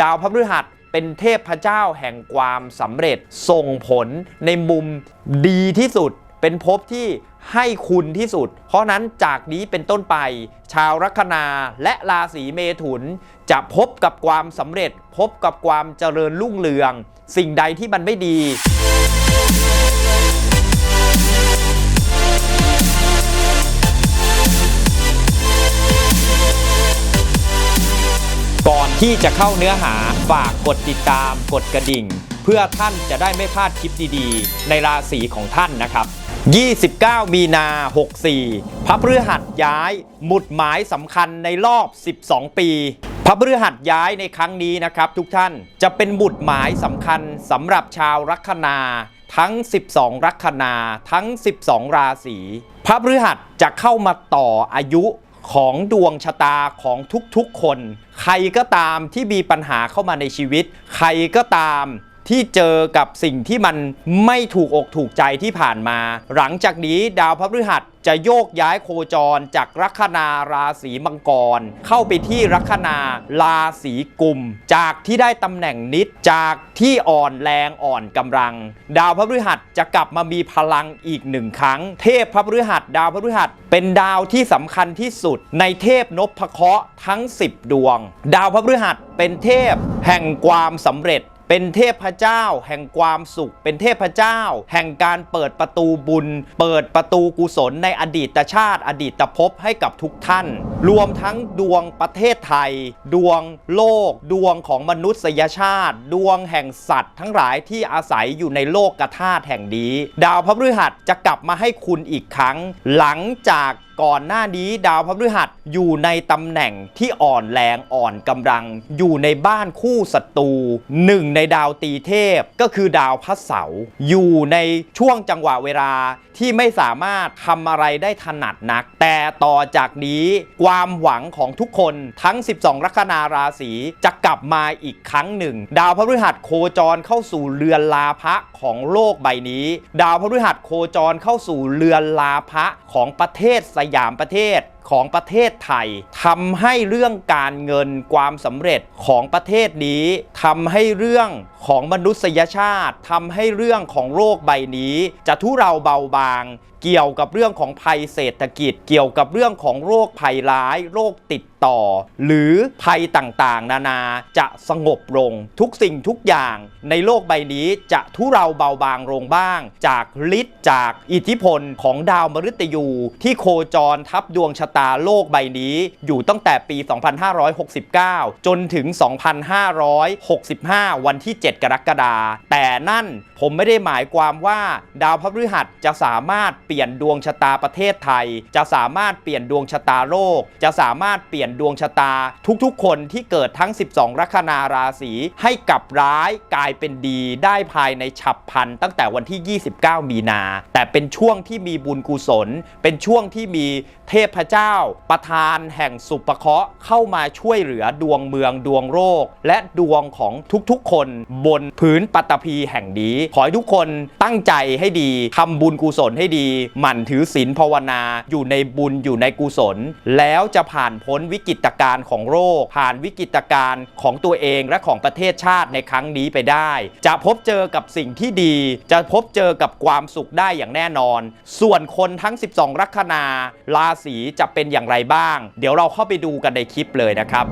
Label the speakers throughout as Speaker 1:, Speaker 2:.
Speaker 1: ดาวพฤหัสเป็นเทพเจ้าแห่งความสำเร็จส่งผลในมุมดีที่สุด เป็นภพที่ให้คุณที่สุด เพราะนั้นจากนี้เป็นต้นไป ชาวลัคนาและราศีเมถุน จะพบกับความสำเร็จ พบกับความเจริญรุ่งเรือง สิ่งใดที่มันไม่ดี ที่จะเข้าเนื้อหาฝากกดติดตาม กดกระดิ่ง เพื่อท่านจะได้ไม่พลาดคลิปดีๆ ในราศีของท่านนะครับ 29 มีนา 64 พระพฤหัสย้าย หมุดหมายสำคัญในรอบ 12 ปี พระพฤหัสย้ายในครั้งนี้นะครับ ทุกท่านจะเป็นหมุดหมายสำคัญสำหรับชาวลัคนาทั้ง 12 ลัคนาทั้ง 12 ราศี พระพฤหัสจะเข้ามาต่ออายุ ของดวงชะตาของทุกๆคน ใครก็ตามที่มีปัญหาเข้ามาในชีวิต ใครก็ตาม ที่เจอกับสิ่งที่มันไม่ถูกอกถูกใจที่ผ่านมา หลังจากนี้ดาวพฤหัสจะโยกย้ายโคจรจากลัคนาราศีมังกร เข้าไปที่ลัคนาราศีกุม จากที่ได้ตำแหน่งนิดจากที่อ่อนแรงอ่อนกำลัง ดาวพฤหัสจะกลับมามีพลังอีกหนึ่งครั้ง เทพพฤหัส ดาวพฤหัสเป็นดาวที่สำคัญที่สุด ในเทพนพเคราะห์ทั้ง 10 ดวง ดาวพฤหัสเป็นเทพแห่งความสำเร็จ เป็นเทพเจ้าแห่งความสุข เป็นเทพเจ้า แห่งการเปิดประตูบุญ เปิดประตูกุศลในอดีตชาติ อดีตภพให้กับทุกท่าน รวมทั้งดวงประเทศไทย ดวงโลก ดวงของมนุษยชาติ ดวงแห่งสัตว์ ทั้งหลายที่อาศัยอยู่ในโลกกธาตุแห่งนี้ ดาวพฤหัสจะกลับมาให้คุณอีกครั้ง หลังจาก ก่อนหน้านี้ดาวพฤหัสอยู่ในตำแหน่งที่อ่อนแรงอ่อนกำลัง อยู่ในบ้านคู่ศัตรูหนึ่งในดาวตีเทพก็คือดาวพระเสาร์อยู่ในช่วงจังหวะเวลาที่ไม่สามารถทำอะไรได้ถนัดนัก แต่ต่อจากนี้ความหวังของทุกคนทั้ง 12 ลัคนาราศีจะกลับมาอีกครั้งหนึ่ง ดาวพฤหัสโคจรเข้าสู่เรือนลาภะของโลกใบนี้ ดาวพฤหัสโคจรเข้าสู่เรือนลาภะของประเทศสยามประเทศ ของประเทศไทยทำให้เรื่องการเงินความสำเร็จของประเทศนี้ทำให้เรื่องของมนุษยชาติทำให้เรื่องของโลกใบนี้ จะทุเราเบาบาง เกี่ยวกับเรื่องของภัยเศรษฐกิจ เกี่ยวกับเรื่องของโรคภัยร้ายโรคติดต่อ หรือภัยต่างๆ นานาจะสงบลงทุกสิ่งทุกอย่างในโลกใบนี้จะทุเราเบาบางลงบ้าง จากฤทธิ์จากอิทธิพลของดาวมฤตยูที่โคจรทับดวงชะตาโลกใบนี้ อยู่ตั้งแต่ปี 2569 จนถึง 2565 วันที่ 7 กรกฎาคมแต่นั่นผมไม่ได้หมายความว่าดาวพฤหัสจะสามารถเปลี่ยนดวงชะตาประเทศไทย จะสามารถเปลี่ยนดวงชะตาโลก จะสามารถเปลี่ยนดวงชะตา ทุกๆ คนที่เกิดทั้ง 12 ลัคนาราศีให้กลับร้ายกลายเป็นดีได้ภายในฉับพลันตั้งแต่วันที่ 29 มีนา แต่เป็นช่วงที่มีบุญกุศล เป็นช่วงที่มีเทพเจ้าประธานแห่งสุปเคราะห์เข้ามาช่วยเหลือดวงเมืองดวงโลกและดวงของทุกๆ คนบนพื้นปัตตภีแห่งนี้ ขอให้ทุกคนตั้งใจให้ดีทำบุญกุศลให้ดี หมั่นถือศีลภาวนา อยู่ในบุญอยู่ในกุศล แล้วจะผ่านพ้นวิกฤตการณ์ของโรค ผ่านวิกฤตการณ์ของตัวเองและของประเทศชาติในครั้งนี้ไปได้ จะพบเจอกับสิ่งที่ดี จะพบเจอกับความสุขได้อย่างแน่นอน ส่วนคนทั้ง 12 ลัคนาราศีจะเป็นอย่างไรบ้าง เดี๋ยวเราเข้าไปดูกันในคลิปเลยนะครับ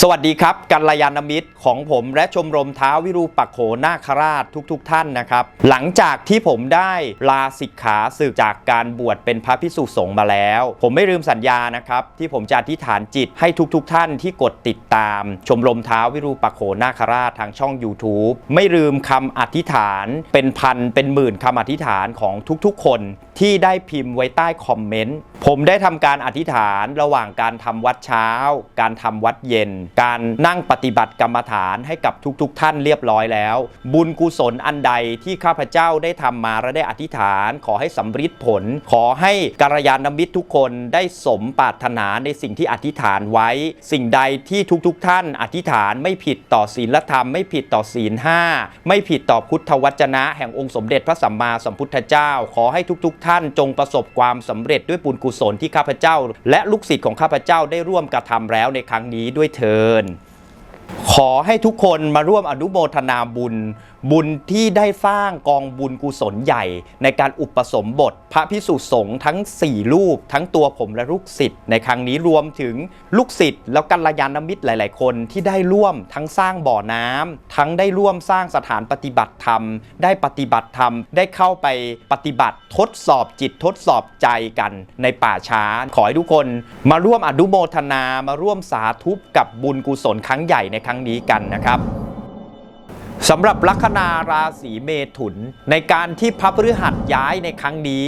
Speaker 1: สวัสดีครับกัลยาณมิตรของผมและชมรมท้าววิรูปักโขนาคราชทุกๆทท่านนะครับ หลังจากที่ผมได้ลาสิกขาศึกจากการบวชเป็นพระพิสุสงฆ์มาแล้ว ผมไม่ลืมสัญญานะครับ ที่ผมจะอธิษฐานจิตให้ทุกๆทท่านที่กดติดตาม ชมรมท้าววิรูปักโขนาคราชทางช่อง YouTube ไม่ลืมคำอธิษฐานเป็นพันเป็นหมื่นคำอธิษฐานของทุกๆ คนที่ได้พิมพ์ไว้ใต้คอมเมนต์ผมได้ทำการอธิษฐานระหว่างการทำวัดเช้า การทำวัดเย็นการนั่งปฏิบัติกรรมฐานให้กับทุกๆทท่านเรียบร้อยแล้ว บุญกุศลอันใดที่ข้าพเจ้าได้ทำมาและได้อธิษฐาน ขอให้สำฤทธิ์ผล ขอให้กัลยาณมิตรทุกคนได้สมปรารถนาในสิ่งที่อธิษฐานไว้ สิ่งใดที่ทุกๆทท่านอธิษฐานไม่ผิดต่อศีลธรรมไม่ผิดต่อศีลห้าไม่ผิดต่อพุทธวจนะแห่งองค์สมเด็จพระสัมมาสัมพุทธเจ้า ขอให้ทุกๆทท่านจงประสบความสำเร็จด้วยบุญกุศลที่ข้าพเจ้า และลูกศิษย์ของข้าพเจ้าได้ร่วมกระทำแล้วในครั้งนี้ด้วยเทิญ ขอให้ทุกคนมาร่วมอนุโมทนาบุญ บุญที่ได้สร้างกองบุญกุศลใหญ่ ในการอุปสมบท พระพิสุสงฆ์ทั้ง 4 รูป ทั้งตัวผมและลูกศิษย์ในครั้งนี้รวมถึงลูกศิษย์แล้วกัลยาณมิตรหลาย ๆ คนที่ได้ร่วมทั้งสร้างบ่อน้ำทั้งได้ร่วมสร้างสถานปฏิบัติธรรม ได้ปฏิบัติธรรม ได้เข้าไปปฏิบัติทดสอบจิตทดสอบใจกันในป่าช้า ขอให้ทุกคนมาร่วมอนุโมทนามาร่วมสาธุกับบุญกุศลครั้งใหญ่ในครั้งนี้กันนะครับ สำหรับลัคนาราศีเมถุน ในการที่พระพฤหัสย้ายในครั้งนี้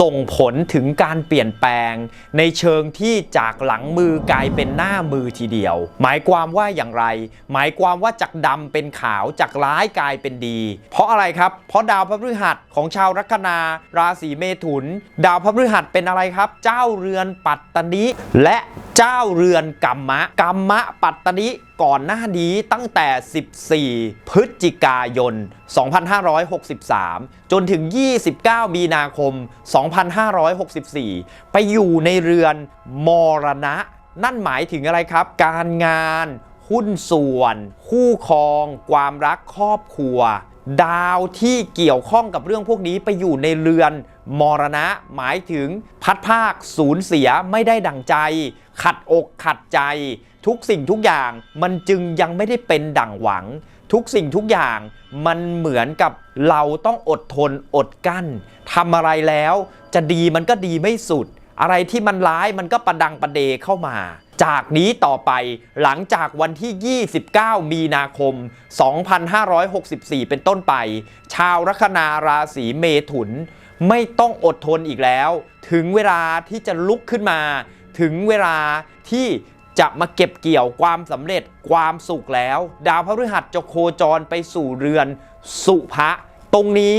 Speaker 1: ส่งผลถึงการเปลี่ยนแปลง ในเชิงที่จากหลังมือกลายเป็นหน้ามือทีเดียว หมายความว่าอย่างไร หมายความว่าจากดำเป็นขาวจากร้ายกลายเป็นดี เพราะอะไรครับ เพราะดาวพระพฤหัสของชาวลัคนาราศีเมถุน ดาวพระพฤหัสเป็นอะไรครับ เจ้าเรือนปัตตนิและ เจ้าเรือนกัมมะกัมมะปัตตนิก่อนหน้านี้ตั้งแต่ 14 พฤศจิกายน 2563 จนถึง 29 มีนาคม 2564 ไปอยู่ในเรือนมรณะ นั่นหมายถึงอะไรครับ การงาน หุ้นส่วน คู่ครอง ความรักครอบครัว ดาวที่เกี่ยวข้องกับเรื่องพวกนี้ไปอยู่ในเรือนมรณะ หมายถึงพัดภาคสูญเสียไม่ได้ดั่งใจ ขัดอกขัดใจ ทุกสิ่งทุกอย่างมันจึงยังไม่ได้เป็นดั่งหวัง ทุกสิ่งทุกอย่างมันเหมือนกับเราต้องอดทนอดกั้นทำอะไรแล้วจะดีมันก็ดีไม่สุด อะไรที่มันร้ายมันก็ประดังประเดเข้ามา จากนี้ต่อไปหลังจากวันที่ 29 มีนาคม 2564 เป็นต้นไป ชาวลัคนาราศีเมถุน ไม่ต้องอดทนอีกแล้ว ถึงเวลาที่จะลุกขึ้นมา ถึงเวลาที่จะมาเก็บเกี่ยวความสำเร็จความสุขแล้ว ดาวพฤหัสจะโคจรไปสู่เรือนสุภะตรงนี้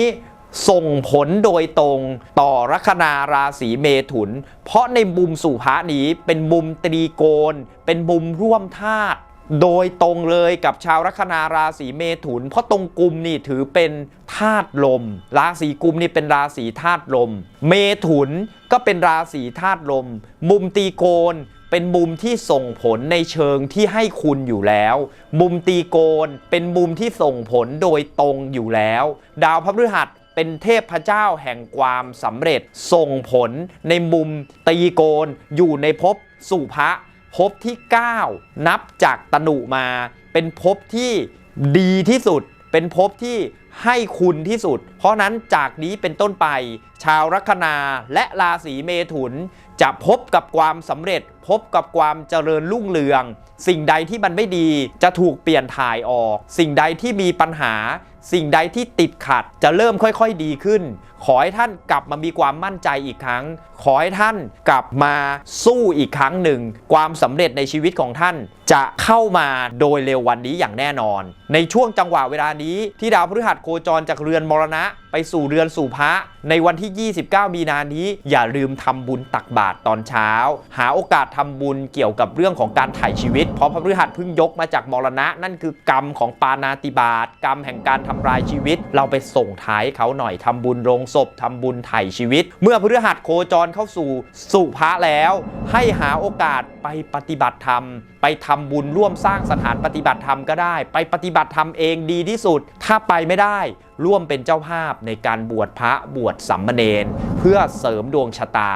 Speaker 1: ส่งผลโดยตรงต่อลัคนาราศีเมถุน เพราะในมุมสุภะนี้เป็นมุมตรีโกณเป็นมุมร่วมธาตุ โดยตรงเลยกับชาวลัคนาราศีเมถุน เพราะตรงกุมนี่ถือเป็นธาตุลม ราศีกุมนี่เป็นราศีธาตุลม เมถุนก็เป็นราศีธาตุลม มุมตีโกนเป็นมุมที่ส่งผลในเชิงที่ให้คุณอยู่แล้ว มุมตีโกนเป็นมุมที่ส่งผลโดยตรงอยู่แล้ว ดาวพฤหัสเป็นเทพเจ้าแห่งความสำเร็จส่งผลในมุมตีโกนอยู่ในภพสุภะ ภพที่ 9 นับจากตนุมา เป็นภพที่ดีที่สุด เป็นภพที่ให้คุณที่สุด เพราะนั้นจากนี้เป็นต้นไป ชาวลัคนาและราศีเมถุน จะพบกับความสำเร็จพบกับความเจริญรุ่งเรือง สิ่งใดที่มันไม่ดีจะถูกเปลี่ยนถ่ายออก สิ่งใดที่มีปัญหา สิ่งใดที่ติดขัดจะเริ่มค่อยๆดีขึ้น ขอให้ท่านกลับมามีความมั่นใจอีกครั้ง ขอให้ท่านกลับมาสู้อีกครั้งหนึ่ง ความสำเร็จในชีวิตของท่านจะเข้ามาโดยเร็ววันนี้อย่างแน่นอน ในช่วงจังหวะเวลานี้ที่ดาวพฤหัสโคจรจากเรือนมรณะ ไปสู่เรือนสู่พระในวันที่ 29 มีนานี้ อย่าลืมทำบุญตักบาตรตอนเช้า หาโอกาสทำบุญเกี่ยวกับเรื่องของการถ่ายชีวิต เพราะพระพฤหัสเพิ่งยกมาจากมรณะ นั่นคือกรรมของปานาติบาตกรรมแห่งการทำลายชีวิต เราไปส่งท้ายเขาหน่อยทำบุญโรงศพทำบุญถ่ายชีวิต เมื่อพฤหัสโคจรเข้าสู่สุภะแล้ว ให้หาโอกาสไปปฏิบัติธรรมไปทำบุญร่วมสร้างสถานปฏิบัติธรรมก็ได้ ไปปฏิบัติธรรมเองดีที่สุด ถ้าไปไม่ได้ร่วมเป็นเจ้าภาพในการบวชพระบวชสัมมเนรเพื่อเสริมดวงชะตา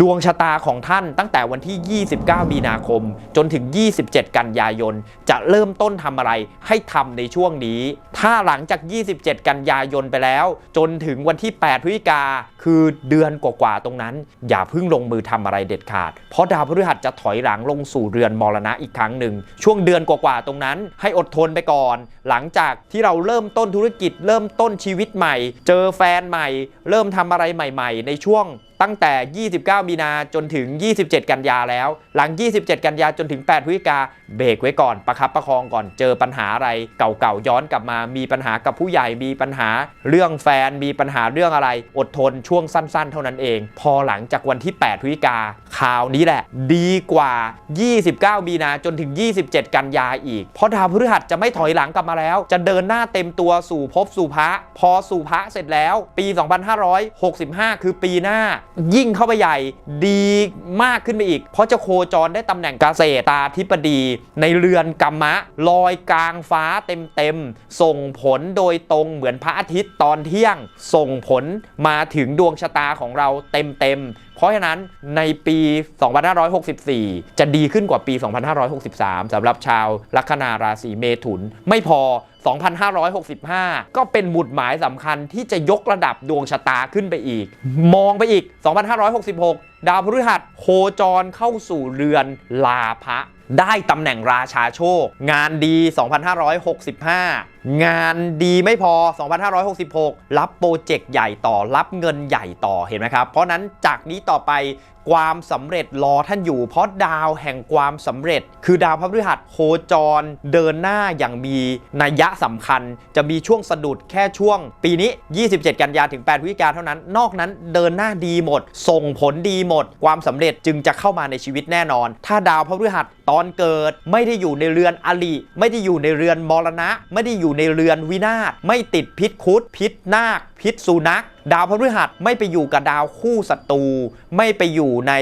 Speaker 1: ดวงชะตาของท่านตั้งแต่วันที่ 29 มีนาคม จนถึง 27 กันยายน จะเริ่มต้นทำอะไรให้ทำในช่วงนี้ ถ้าหลังจาก 27 กันยายนไปแล้ว จนถึงวันที่ 8 พฤศจิกาคือเดือนกว่าๆตรงนั้น อย่าเพิ่งลงมือทำอะไรเด็ดขาด เพราะดาวพฤหัสจะถอยหลังลงสู่เรือนมรณะอีกครั้งหนึ่ง ช่วงเดือนกว่าๆตรงนั้น ให้อดทนไปก่อน หลังจากที่เราเริ่มต้นธุรกิจ เริ่มต้นชีวิตใหม่ เจอแฟนใหม่ เริ่มทำอะไรใหม่ ๆ ในช่วงตั้งแต่ 29 มีนาจนถึง 27 กันยาแล้ว หลัง 27 กันยาจนถึง 8พฤศจิกาเบรกไว้ก่อน ประคับประคองก่อน เจอปัญหาอะไรเก่าๆย้อนกลับมา มีปัญหากับผู้ใหญ่ มีปัญหาเรื่องแฟน มีปัญหาเรื่องอะไร อดทนช่วงสั้นๆ เท่านั้นเอง พอหลังจากวันที่ 8พฤศจิกาข่าวนี้แหละ ดีกว่า 29 มีนาจนถึง 27 กันยาอีก เพราะดาวพฤหัสจะไม่ถอยหลังกลับมาแล้ว จะเดินหน้าเต็มตัวสู่ภพสู่พระ พอสู่พระเสร็จแล้ว ปี 2565 คือปีหน้ายิ่งเข้าไปใหญ่ดีมากขึ้นไปอีก เพราะจะโคจรได้ตำแหน่งเกษตราธิบดี ในเรือนกรรมะ ลอยกลางฟ้าเต็มๆ ส่งผลโดยตรงเหมือนพระอาทิตย์ตอนเที่ยง ส่งผลมาถึงดวงชะตาของเราเต็มๆเพราะฉะนั้นในปี 2564 จะดีขึ้นกว่าปี 2563สำหรับชาวลัคนาราศีเมถุน ไม่พอ 2565 ก็เป็นหมุดหมายสำคัญที่จะยกระดับดวงชะตาขึ้นไปอีก มองไปอีก 2566 ดาวพฤหัสโคจรเข้าสู่เรือนลาภะได้ตำแหน่งราชาโชค งานดี 2565 งานดีไม่พอ 2566 รับโปรเจกต์ใหญ่ต่อ รับเงินใหญ่ต่อเห็นไหมครับ เพราะนั้นจากนี้ต่อไปความสำเร็จรอท่านอยู่ เพราะดาวแห่งความสำเร็จ คือดาวพฤหัสโคจร เดินหน้าอย่างมีนัยยะสำคัญ จะมีช่วงสะดุดแค่ช่วง ปีนี้ 27 กันยาถึง 8 พฤศจิกาเท่านั้น นอกนั้นเดินหน้าดีหมด ส่งผลดีหมด ความสำเร็จจึงจะเข้ามาในชีวิตแน่นอน ถ้าดาวพฤหัสตอนเกิดไม่ได้อยู่ในเรือนอลิไม่ได้อยู่ในเรือนมรณะ ไม่ได้อยู่ในเรือนวินาศไม่ติดพิษคุดพิษนาค พิษสุนัขดาวพฤหัสไม่ไปอยู่กับดาวคู่ศัตรู ไม่ไปอยู่ใน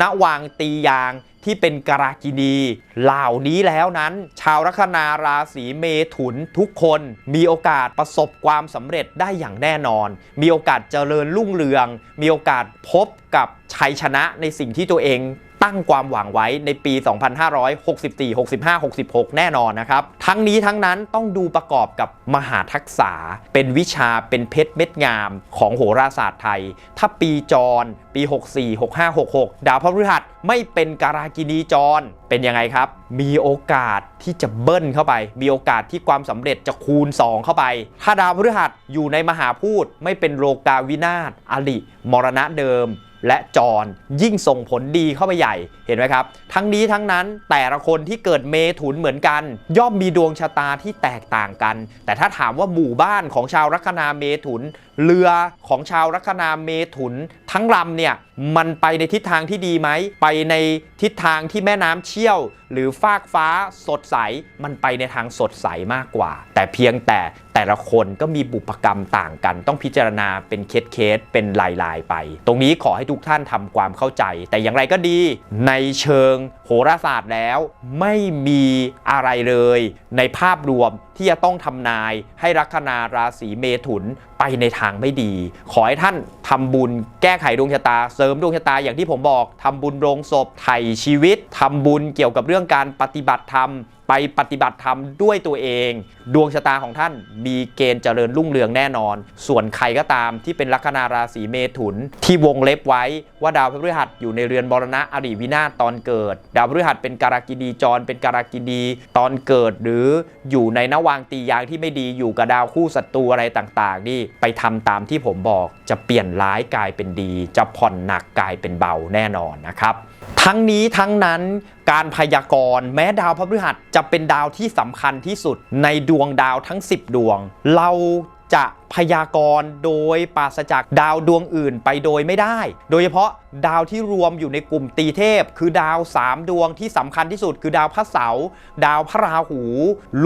Speaker 1: นวางตียางที่เป็นกรากินีเหล่านี้แล้วนั้น ชาวลัคนาราศีเมถุนทุกคนมีโอกาสประสบความสำเร็จได้อย่างแน่นอน มีโอกาสเจริญรุ่งเรือง มีโอกาสพบกับชัยชนะในสิ่งที่ตัวเอง ตั้งความหวังไว้ในปี 2564 65 66 แน่นอนนะครับ ทั้งนี้ทั้งนั้นต้องดูประกอบกับมหาทักษะ เป็นวิชาเป็นเพชรเม็ดงามของโหราศาสตร์ไทย ถ้าปีจร ปี 64 65 66 ดาวพฤหัสไม่เป็นการากินีจร เป็นยังไงครับ มีโอกาสที่จะเบิ้ลเข้าไป มีโอกาสที่ความสำเร็จจะคูณ 2 เข้าไป ถ้าดาวพฤหัสอยู่ในมหาพูดไม่เป็นโลกาวินาศอลิมรณะเดิม และจรยิ่งส่งผลดีเข้าไปใหญ่เห็นไหมครับ ทั้งนี้ทั้งนั้นแต่ละคนที่เกิดเมถุนเหมือนกัน ย่อมมีดวงชะตาที่แตกต่างกัน แต่ถ้าถามว่าหมู่บ้านของชาวลัคนาเมถุน เรือของชาวลัคนาเมถุน ทั้งลำเนี่ยมันไปในทิศทางที่ดีไหม ไปในทิศทางที่แม่น้ำเชี่ยว หรือฟากฟ้าสดใส มันไปในทางสดใสมากกว่า แต่เพียงแต่แต่ละคนก็มีบุพกรรมต่างกัน ต้องพิจารณาเป็นเคสเคสๆเป็นลายลายไป ตรงนี้ขอให้ทุกท่านทำความเข้าใจ แต่อย่างไรก็ดี ในเชิงโหราศาสตร์แล้วไม่มีอะไรเลย ในภาพรวมที่จะต้องทำนายให้ลัคนาราศีเมถุนไปในทางไม่ดี ขอให้ท่านทำบุญแก้ไขดวงชะตา เสริมดวงชะตาอย่างที่ผมบอกทำบุญโรงศพไถ่ชีวิตทำบุญเกี่ยวกับเรื่องการปฏิบัติธรรม ไปปฏิบัติธรรมด้วยตัวเอง ดวงชะตาของท่านมีเกณฑ์เจริญรุ่งเรืองแน่นอน ส่วนใครก็ตามที่เป็นลัคนาราศีเมถุน ที่วงเล็บไว้ว่าดาวพฤหัสอยู่ในเรือนบรณะอริวินาตอนเกิด ดาวพฤหัสเป็นการากินีจรเป็นการากินีตอนเกิด หรืออยู่ในนวางตียางที่ไม่ดีอยู่กับดาวคู่ศัตรูอะไรต่างๆ นี่ไปทำตามที่ผมบอกจะเปลี่ยนร้ายกลายเป็นดี จะผ่อนหนักกลายเป็นเบาแน่นอนนะครับ ทั้งนี้ทั้งนั้นการพยากรณ์แม้ดาวพฤหัสจะเป็นดาวที่สำคัญที่สุดในดวงดาวทั้ง 10 ดวง เราจะ พยากรณ์โดยปราศจากดาวดวงอื่นไปโดยไม่ได้ โดยเฉพาะดาวที่รวมอยู่ในกลุ่มตีเทพ คือดาว 3 ดวงที่สำคัญที่สุด คือดาวพระเสาร์ดาวพระราหู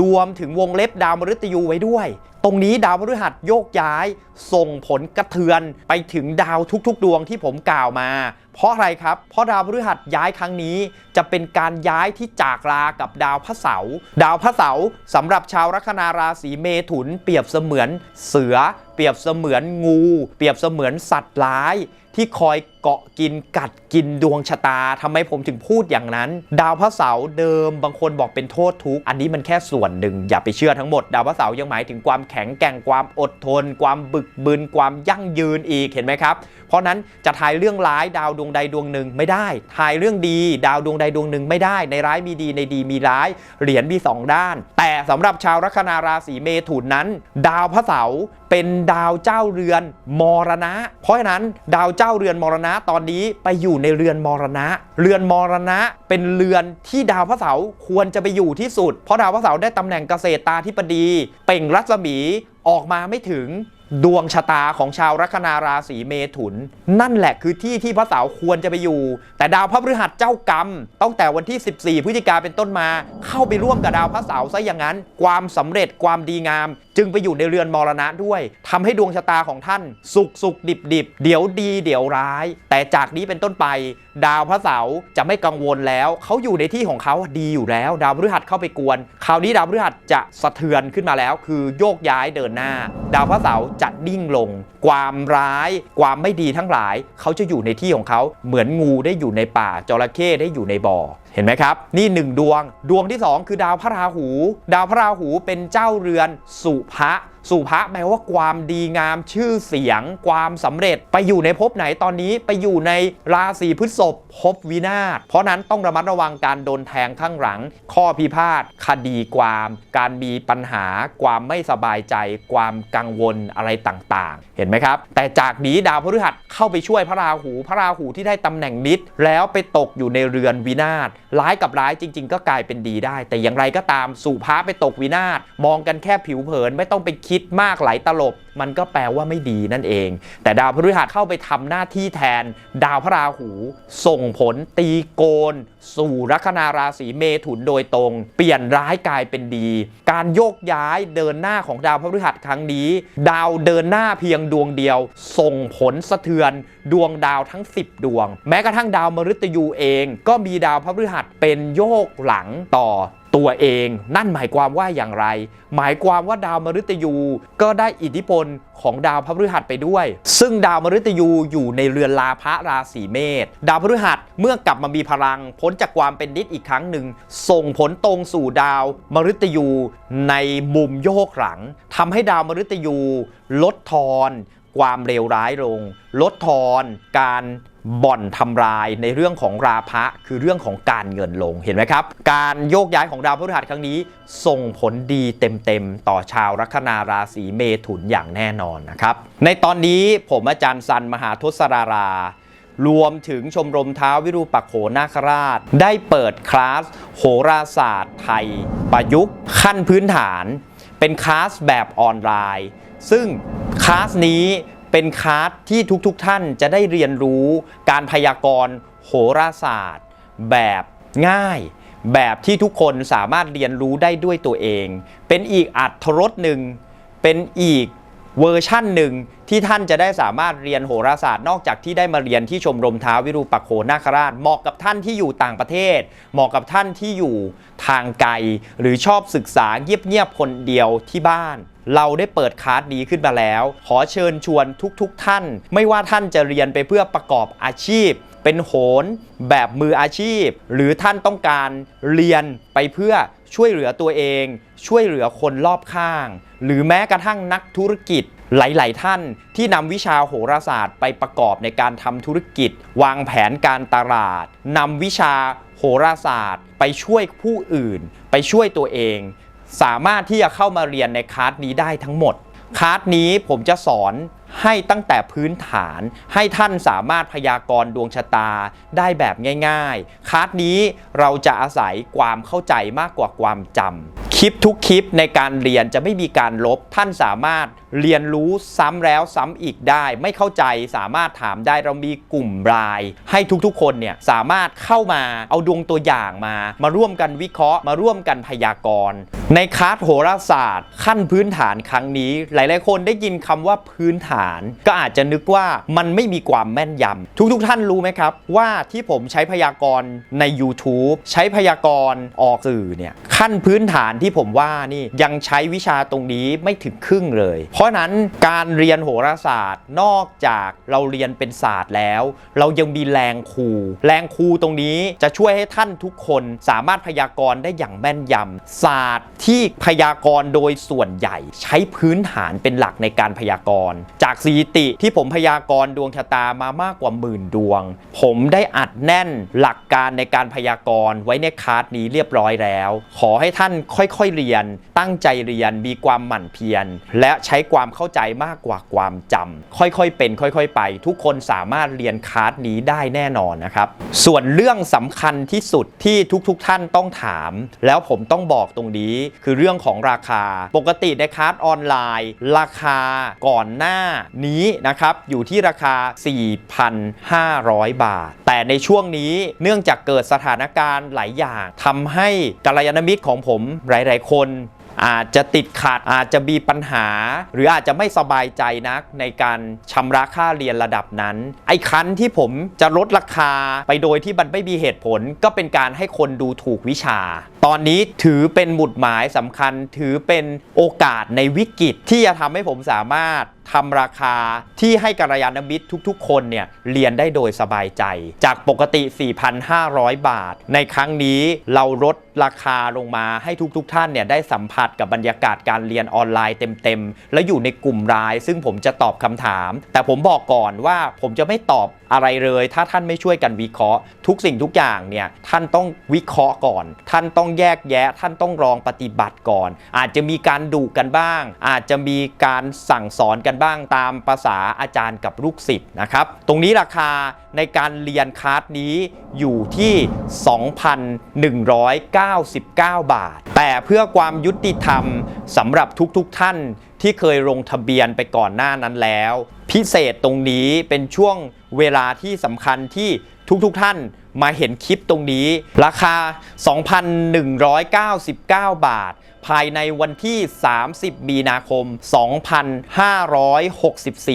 Speaker 1: รวมถึงวงเล็บดาวมฤตยูไว้ด้วย ตรงนี้ดาวพฤหัสโยกย้าย ส่งผลกระเทือนไปถึงดาวทุกๆ ดวงที่ผมกล่าวมา เพราะอะไรครับ เพราะดาวพฤหัสย้ายครั้งนี้ จะเป็นการย้ายที่จากลากับดาวพระเสาร์ดาวพระเสาร์สำหรับชาวลัคนาราศีเมถุนเปรียบเสมือนเสือเปรียบเสมือนงู เปรียบเสมือนสัตว์ร้าย ที่คอยเกาะกินกัดกินดวงชะตาทำไมผมถึงพูดอย่างนั้น ดาวพระเสาร์เดิมบางคนบอกเป็นโทษทุกข์อันนี้มันแค่ส่วนหนึ่ง อย่าไปเชื่อทั้งหมด ดาวพระเสาร์ยังหมายถึงความแข็งแกร่งความอดทน ความบึกบึนความยั่งยืนอีกเห็นไหมครับ เพราะนั้นจะทายเรื่องร้ายดาวดวงใดดวงหนึ่งไม่ได้ทายเรื่องดี ดาวดวงใดดวงหนึ่งไม่ได้ ในร้ายมีดีในดีมีร้าย เหรียญมีสองด้าน แต่สำหรับชาวลัคนาราศีเมถุนนั้น ดาวพระเสาร์ เป็นดาวเจ้าเรือนมรณะ เพราะฉะนั้นดาวเจ้าเรือนมรณะตอนนี้ไปอยู่ในเรือนมรณะ เรือนมรณะเป็นเรือนที่ดาวพระเสาร์ควรจะไปอยู่ที่สุด เพราะดาวพระเสาร์ได้ตำแหน่งเกษตรตาธิปดี เป่งรัศมีออกมาไม่ถึงดวงชะตาของชาวลัคนาราศีเมถุน นั่นแหละคือที่ที่พระเสาร์ควรจะไปอยู่ แต่ดาวพระพฤหัสเจ้ากรรมตั้งแต่วันที่ 14 พฤศจิกาเป็นต้นมา เข้าไปร่วมกับดาวพระเสาร์ซะอย่างนั้น ความสำเร็จความดีงามจึงไปอยู่ในเรือนมรณะด้วยทำให้ดวงชะตาของท่าน สุกสุกดิบดิบเดี๋ยวดีเดี๋ยวร้าย แต่จากนี้เป็นต้นไป ดาวพระเสาร์จะไม่กังวลแล้ว เขาอยู่ในที่ของเขาดีอยู่แล้ว ดาวพฤหัสเข้าไปกวน คราวนี้ดาวพฤหัสจะสะเทือนขึ้นมาแล้ว คือโยกย้ายเดินหน้า ดาวพระเสาร์จะนิ่งลง ความร้าย ความไม่ดีทั้งหลาย เขาจะอยู่ในที่ของเขาเหมือนงูได้อยู่ในป่าจระเข้ได้อยู่ในบ่อ เห็นไหมครับ นี่หนึ่งดวง ดวงที่ 2 คือดาวพระราหู ดาวพระราหูเป็นเจ้าเรือนสุภะ สุภะแปลว่าความดีงามชื่อเสียง ความสำเร็จไปอยู่ในภพไหนตอนนี้ไปอยู่ในราศีพฤษภภพวินาศเพราะนั้นต้องระมัดระวังการโดนแทงข้างหลัง ข้อพิพาทคดีความ การมีปัญหา ความไม่สบายใจ ความกังวลอะไรต่างๆ เห็นไหมครับ แต่จากนี้ดาวพฤหัสเข้าไปช่วยพระราหูพระราหูที่ได้ตำแหน่งมิตรแล้วไปตกอยู่ในเรือนวินาศร้ายกับร้ายจริง ๆ ก็กลายเป็นดีได้ แต่อย่างไรก็ตามสุภะไปตกวินาศมองกันแค่ผิวเผินไม่ต้องไปคิดคิดมากไหลตลบ มันก็แปลว่าไม่ดีนั่นเอง แต่ดาวพฤหัสเข้าไปทำหน้าที่แทน ดาวพระราหู ส่งผลตีโกน สู่ลัคนาราศีเมถุนโดยตรง เปลี่ยนร้ายกลายเป็นดี การโยกย้ายเดินหน้าของดาวพฤหัสครั้งนี้ ดาวเดินหน้าเพียงดวงเดียว ส่งผลสะเทือน ดวงดาวทั้ง 10 ดวง แม้กระทั่งดาวมฤตยูเอง ก็มีดาวพฤหัสเป็นโยกหลังต่อ ตัวเอง นั่นหมายความว่าอย่างไร หมายความว่าดาวมฤตยูก็ได้อิทธิพลของดาวพฤหัสไปด้วย ซึ่งดาวมฤตยูอยู่ในเรือนลาภะราศีเมษดาวพฤหัสเมื่อกลับมามีพลัง พ้นจากความเป็นนิดอีกครั้งหนึ่ง ส่งผลตรงสู่ดาวมฤตยูในมุมโยกหลังทำให้ดาวมฤตยูลดทอนความเลวร้ายลง ลดทอนการ บ่อนทำลายในเรื่องของราพะคือเรื่องของการเงินลงเห็นไหมครับ การโยกย้ายของดาวพฤหัสครั้งนี้ ส่งผลดีเต็มๆ ต่อชาวลัคนาราศีเมถุนอย่างแน่นอนนะครับ ในตอนนี้ผมอาจารย์ซันมหาทศรารารวมถึงชมรมเท้าวิรูปักโขนาคราช ได้เปิดคลาสโหราศาสตร์ไทย ประยุกต์ขั้นพื้นฐาน เป็นคลาสแบบออนไลน์ ซึ่งคลาสนี้ เป็นคลาสที่ทุกๆทท่านจะได้เรียนรู้การพยากรณ์โหราศาสตร์ แบบง่าย แบบที่ทุกคนสามารถเรียนรู้ได้ด้วยตัวเอง เป็นอีกอัตรสหนึ่ง เป็นอีกเวอร์ชั่นหนึ่งที่ท่านจะได้สามารถเรียนโหราศาสตร์นอกจากที่ได้มาเรียนที่ชมรมท้าววิรูปักโขนาคราช เหมาะกับท่านที่อยู่ต่างประเทศ เหมาะกับท่านที่อยู่ทางไกล หรือชอบศึกษาเงียบๆคนเดียวที่บ้าน เราได้เปิดคลาสนี้ขึ้นมาแล้ว ขอเชิญชวนทุกๆทท่าน ไม่ว่าท่านจะเรียนไปเพื่อประกอบอาชีพ เป็นโหนแบบมืออาชีพ หรือท่านต้องการเรียนไปเพื่อช่วยเหลือตัวเอง ช่วยเหลือคนรอบข้าง หรือแม้กระทั่งนักธุรกิจหลาย ๆ ท่านที่นำวิชาโหราศาสตร์ไปประกอบในการทำธุรกิจ วางแผนการตลาดนำวิชาโหราศาสตร์ ไปช่วยผู้อื่น ไปช่วยตัวเอง สามารถที่จะเข้ามาเรียนในคลาสนี้ได้ทั้งหมดคลาสนี้ผมจะสอนให้ตั้งแต่พื้นฐานให้ท่านสามารถพยากรณ์ดวงชะตาได้แบบง่าย ๆคลาสนี้เราจะอาศัยความเข้าใจมากกว่าความจำ ลิปทุกคลิปในการเรียนจะไม่มีการลบ ท่านสามารถเรียนรู้ซ้ำแล้วซ้ำอีกได้ ไม่เข้าใจสามารถถามได้เรามีกลุ่มราย ให้ทุกๆ คนเนี่ยสามารถเข้ามาเอาดวงตัวอย่างมา มาร่วมกันวิเคราะห์ มาร่วมกันพยากรณ์ ในคลาสโหราศาสตร์ ขั้นพื้นฐานครั้งนี้ หลายๆ คนได้ยินคำว่าพื้นฐาน ก็อาจจะนึกว่ามันไม่มีความแม่นยำทุกๆท่านรู้ไหมครับ ว่าที่ผมใช้พยากรณ์ใน YouTube ใช้พยากรณ์ออกสื่อเนี่ยขั้นพื้นฐานที่ผมว่านี่ยังใช้วิชาตรงนี้ไม่ถึงครึ่งเลย เพราะนั้นการเรียนโหราศาสตร์ นอกจากเราเรียนเป็นศาสตร์แล้ว เรายังมีแรงครู แรงครูตรงนี้จะช่วยให้ท่านทุกคนสามารถพยากรณ์ได้อย่างแม่นยำศาสตร์ที่พยากรณ์โดยส่วนใหญ่ ใช้พื้นฐานเป็นหลักในการพยากรณ์ จากสถิติที่ผมพยากรณ์ดวงชะตามามากกว่าหมื่นดวง ผมได้อัดแน่นหลักการในการพยากรณ์ไว้ในคลาสนี้เรียบร้อยแล้ว ขอให้ท่านค่อยๆเรียน ตั้งใจเรียน มีความหมั่นเพียร และใช้ความเข้าใจมากกว่าความจำค่อยๆเป็น ค่อยๆ ไป ทุกคนสามารถเรียนคลาสนี้ได้แน่นอนนะครับ ส่วนเรื่องสำคัญที่สุดที่ทุกๆท่านต้องถาม แล้วผมต้องบอกตรงนี้คือเรื่องของราคา ปกติในคลาสออนไลน์ ราคาก่อนหน้านี้นะครับอยู่ที่ราคา 4,500 บาท แต่ในช่วงนี้เนื่องจากเกิดสถานการณ์หลายอย่างทำให้กัลยาณมิตรของผมหลาย ๆ คนอาจจะติดขัดอาจจะมีปัญหา หรืออาจจะไม่สบายใจนักในการชำระค่าเรียนระดับนั้น ไอ้คันที่ผมจะลดราคาไปโดยที่มันไม่มีเหตุผล ก็เป็นการให้คนดูถูกวิชา ตอนนี้ถือเป็นหมุดหมายสำคัญถือเป็นโอกาสในวิกฤตที่จะทำให้ผมสามารถทำราคาที่ให้กัลยาณมิตรทุกๆ คนเนี่ยเรียนได้โดยสบายใจ จากปกติ 4,500 บาท ในครั้งนี้เราลดราคาลงมาให้ทุกๆท่านเนี่ยได้สัมผัสกับบรรยากาศการเรียนออนไลน์เต็มๆ และอยู่ในกลุ่มราย ซึ่งผมจะตอบคำถาม แต่ผมบอกก่อนว่าผมจะไม่ตอบ อะไรเลย ถ้าท่านไม่ช่วยกันวิเคราะห์ ทุกสิ่งทุกอย่างเนี่ยท่านต้องวิเคราะห์ก่อน ท่านต้องแยกแยะ ท่านต้องลองปฏิบัติก่อน อาจจะมีการดุกันบ้าง อาจจะมีการสั่งสอนกันบ้างตามภาษาอาจารย์กับลูกศิษย์นะครับ ตรงนี้ราคาในการเรียนคลาสนี้อยู่ที่ 2,199 บาท แต่เพื่อความยุติธรรมสำหรับทุกๆทท่านที่เคยลงทะเบียนไปก่อนหน้านั้นแล้ว พิเศษตรงนี้เป็นช่วงเวลาที่สำคัญที่ทุกๆทท่านมาเห็นคลิปตรงนี้ ราคา 2,199 บาท ภายในวันที่ 30 มีนาคม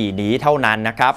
Speaker 1: 2564 นี้เท่านั้นนะครับ